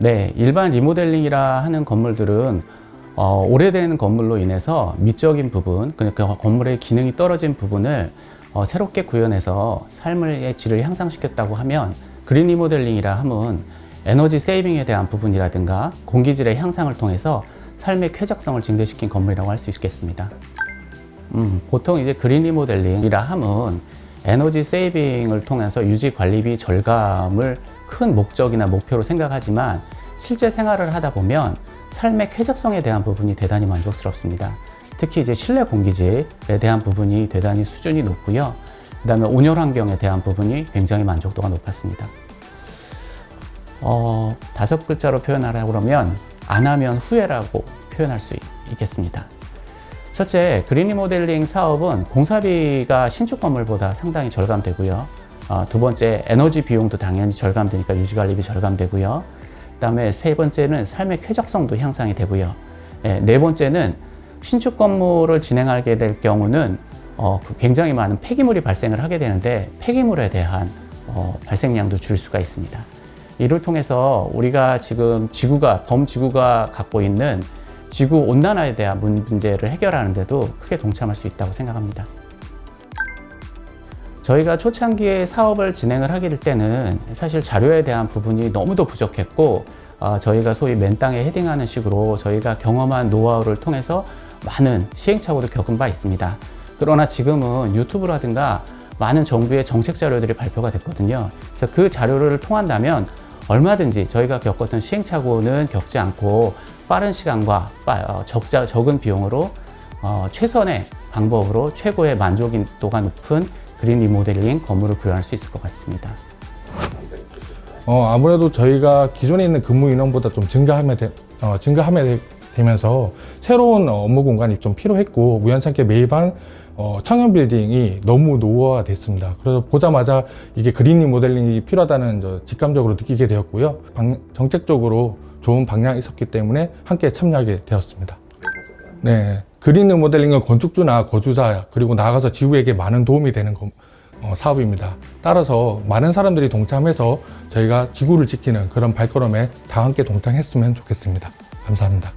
네, 일반 리모델링이라 하는 건물들은 어, 오래된 건물로 인해서 미적인 부분, 그러니까 건물의 기능이 떨어진 부분을 어, 새롭게 구현해서 삶의 질을 향상시켰다고 하면 그린 리모델링이라 함은 에너지 세이빙에 대한 부분이라든가 공기질의 향상을 통해서 삶의 쾌적성을 증대시킨 건물이라고 할 수 있겠습니다. 음, 보통 이제 그린 리모델링이라 함은 에너지 세이빙을 통해서 유지 관리비 절감을 큰 목적이나 목표로 생각하지만 실제 생활을 하다 보면 삶의 쾌적성에 대한 부분이 대단히 만족스럽습니다. 특히 이제 실내 공기질에 대한 부분이 대단히 수준이 높고요. 그 다음에 온열 환경에 대한 부분이 굉장히 만족도가 높았습니다. 어, 다섯 글자로 표현하라고 그러면 안 하면 후회라고 표현할 수 있- 있겠습니다. 첫째, 그린 리모델링 사업은 공사비가 신축 건물보다 상당히 절감되고요. 어, 두 번째, 에너지 비용도 당연히 절감되니까 유지관리비 절감되고요. 그다음에 세 번째는 삶의 쾌적성도 향상이 되고요. 예, 네 번째는 신축 건물을 진행하게 될 경우는 어, 그 굉장히 많은 폐기물이 발생을 하게 되는데 폐기물에 대한 어, 발생량도 줄 수가 있습니다. 이를 통해서 우리가 지금 지구가 범지구가 갖고 있는 지구 온난화에 대한 문- 문제를 해결하는데도 크게 동참할 수 있다고 생각합니다. 저희가 초창기에 사업을 진행을 하게 될 때는 사실 자료에 대한 부분이 너무도 부족했고 아, 저희가 소위 맨땅에 헤딩하는 식으로 저희가 경험한 노하우를 통해서 많은 시행착오를 겪은 바 있습니다. 그러나 지금은 유튜브라든가 많은 정부의 정책 자료들이 발표가 됐거든요. 그래서 그 자료를 통한다면 얼마든지 저희가 겪었던 시행착오는 겪지 않고 빠른 시간과 빠- 어, 적자, 적은 비용으로 어, 최선의 방법으로 최고의 만족도가 높은 그린 리모델링 건물을 구현할 수 있을 것 같습니다. 어, 아무래도 저희가 기존에 있는 근무 인원보다 좀 증가하면, 되, 어, 증가하면 되, 면서 새로운 어, 업무 공간이 좀 필요했고 우연찮게 매입한 어, 청년 빌딩이 너무 노후화 됐습니다. 그래서 보자마자 이게 그린 리모델링이 필요하다는 저 직감적으로 느끼게 되었고요. 방- 정책적으로 좋은 방향이 있었기 때문에 함께 참여하게 되었습니다. 네, 그린 리모델링은 건축주나 거주자 그리고 나아가서 지구에게 많은 도움이 되는 거- 어, 사업입니다. 따라서 많은 사람들이 동참해서 저희가 지구를 지키는 그런 발걸음에 다 함께 동참했으면 좋겠습니다. 감사합니다.